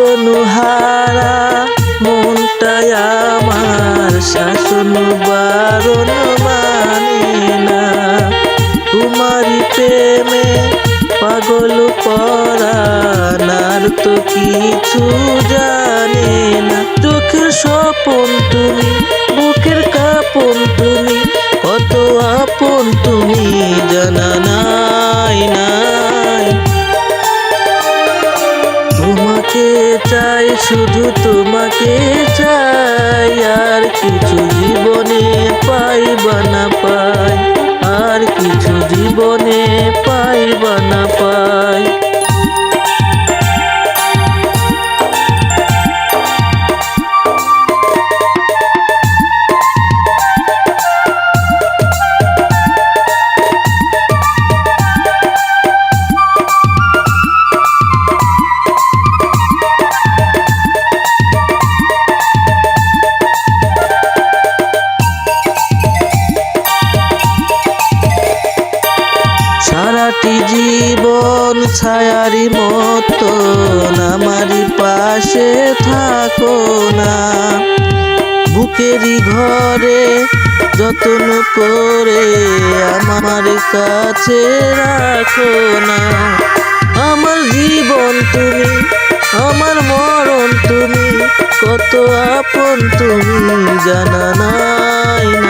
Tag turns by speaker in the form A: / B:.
A: দনুহারা মনটাই আমার শাসন, বারণ মানে না। তোমারই প্রেমে পাগল পরানার তো কিছু জানে না। চোখের স্বপন তুমি, বুকের কাপন তুমি তোমাকে চাই শুধু তোমাকে চাই আর কিছু জীবনে জীবন ছায়ারি মতো আমারই পাশে থাকো না। বুকেরই ঘরে যত্ন করে আমার কাছে রাখো না। আমার জীবন তুমি, আমার মরণ তুমি, কত আপন তুমি জানা নাই নাই